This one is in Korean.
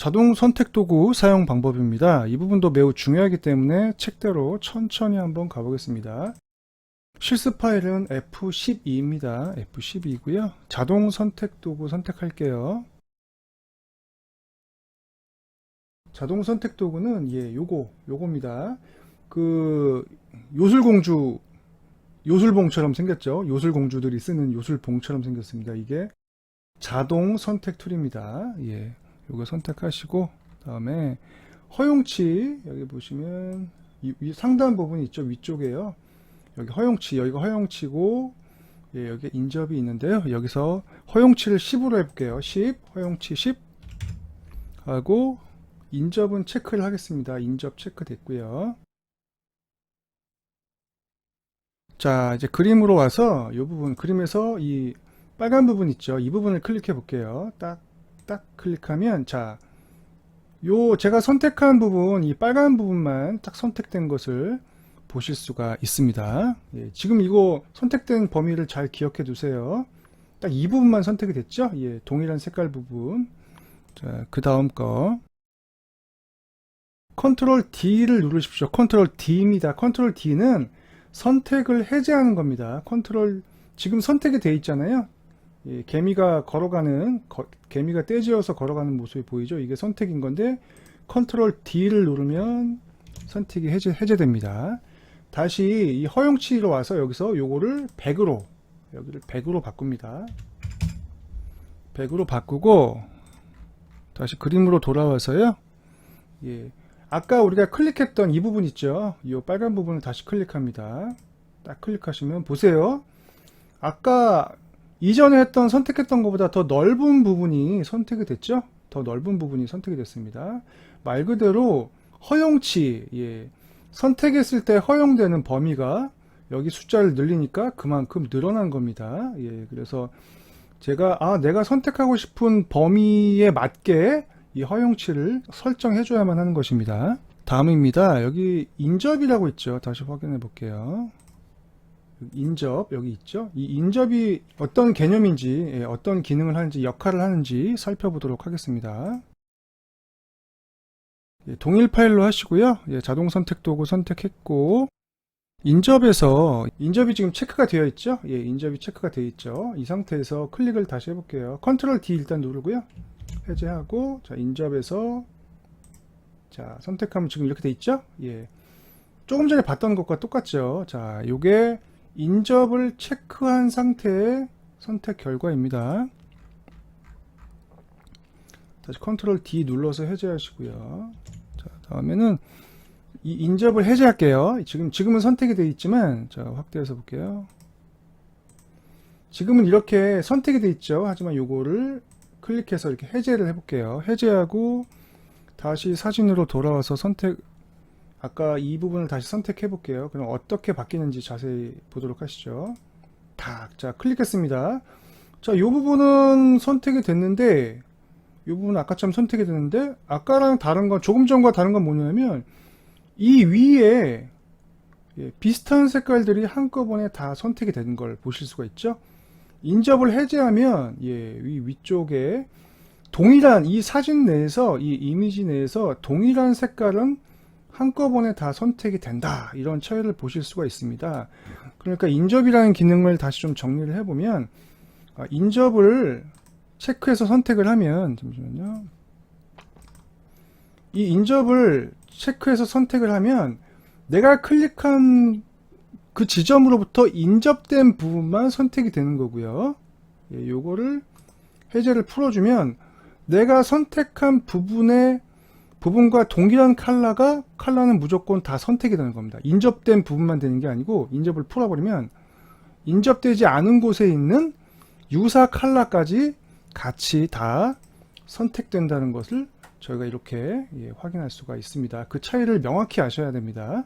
자동 선택 도구 사용 방법입니다. 이 부분도 매우 중요하기 때문에 책대로 천천히 한번 가보겠습니다. 실습 파일은 F12입니다. F12이고요. 자동 선택 도구 선택할게요. 자동 선택 도구는 예, 요거, 요겁니다. 그 요술공주 요술봉처럼 생겼죠. 요술공주들이 쓰는 요술봉처럼 생겼습니다. 이게 자동 선택 툴입니다. 예. 요거 선택하시고 다음에 허용치 여기 보시면 이, 이 상단 부분 있죠. 위쪽에요. 여기 허용치 여기가 허용치고 예, 여기 인접이 있는데요. 여기서 허용치를 10으로 해볼게요. 10 허용치 10 하고 인접은 체크를 하겠습니다. 인접 체크 됐고요. 자, 이제 그림으로 와서 이 부분, 그림에서 이 빨간 부분 있죠? 이 부분을 클릭해 볼게요. 딱, 딱 클릭하면, 자, 요 제가 선택한 부분, 이 빨간 부분만 딱 선택된 것을 보실 수가 있습니다. 예, 지금 이거 선택된 범위를 잘 기억해 두세요. 딱 이 부분만 선택이 됐죠? 예, 동일한 색깔 부분. 자, 그 다음 거. 컨트롤 D를 누르십시오. 컨트롤 D입니다. 컨트롤 D는 선택을 해제하는 겁니다. 컨트롤 지금 선택이 돼 있잖아요. 예, 개미가 걸어가는 거- 개미가 떼지어서 걸어가는 모습이 보이죠. 이게 선택인 건데 컨트롤 D를 누르면 선택이 해제 해제됩니다. 다시 이 허용치로 와서 여기서 요거를 100으로 여기를 100으로 바꿉니다. 100으로 바꾸고 다시 그림으로 돌아와서요. 예. 아까 우리가 클릭했던 이 부분 있죠? 이 빨간 부분을 다시 클릭합니다. 딱 클릭하시면 보세요. 아까 이전에 했던 선택했던 것보다 더 넓은 부분이 선택이 됐죠? 더 넓은 부분이 선택이 됐습니다. 말 그대로 허용치, 예. 선택했을 때 허용되는 범위가 여기 숫자를 늘리니까 그만큼 늘어난 겁니다. 예. 그래서 제가 아, 내가 선택하고 싶은 범위에 맞게 이 허용치를 설정해 줘야만 하는 것입니다. 다음입니다. 여기 인접이라고 있죠. 다시 확인해 볼게요. 인접 여기 있죠. 이 인접이 어떤 개념인지 예, 어떤 기능을 하는지 역할을 하는지 살펴보도록 하겠습니다. 예, 동일 파일로 하시고요. 예, 자동 선택 도구 선택했고 인접에서 인접이 지금 체크가 되어 있죠. 예, 인접이 체크가 되어 있죠. 이 상태에서 클릭을 다시 해볼게요. 컨트롤 D 일단 누르고요. 해제하고 자 인접에서 자 선택하면 지금 이렇게 돼 있죠 예 조금 전에 봤던 것과 똑같죠 자 요게 인접을 체크한 상태의 선택 결과입니다. 다시 컨트롤 D 눌러서 해제하시고요. 자 다음에는 이 인접을 해제할게요. 지금 지금은 선택이 되어 있지만 자 확대해서 볼게요. 지금은 이렇게 선택이 되어 있죠. 하지만 요거를 클릭해서 이렇게 해제를 해볼게요. 해제하고 다시 사진으로 돌아와서 선택 아까 이 부분을 다시 선택해 볼게요. 그럼 어떻게 바뀌는지 자세히 보도록 하시죠. 탁, 자 클릭했습니다. 자, 이 부분은 선택이 됐는데 이 부분은 아까처럼 선택이 됐는데 아까랑 다른 건 조금 전과 다른 건 뭐냐면 이 위에 예, 비슷한 색깔들이 한꺼번에 다 선택이 된 걸 보실 수가 있죠. 인접을 해제하면 예, 위 위쪽에 동일한 이 사진 내에서 이 이미지 내에서 동일한 색깔은 한꺼번에 다 선택이 된다. 이런 차이를 보실 수가 있습니다. 그러니까 인접이라는 기능을 다시 좀 정리를 해보면 아, 인접을 체크해서 선택을 하면 잠시만요. 이 인접을 체크해서 선택을 하면 내가 클릭한 그 지점으로부터 인접된 부분만 선택이 되는 거고요. 예, 요거를 해제를 풀어주면 내가 선택한 부분의 부분과 동일한 컬러가 컬러는 무조건 다 선택이 되는 겁니다. 인접된 부분만 되는 게 아니고 인접을 풀어버리면 인접되지 않은 곳에 있는 유사 컬러까지 같이 다 선택된다는 것을 저희가 이렇게 예, 확인할 수가 있습니다. 그 차이를 명확히 아셔야 됩니다.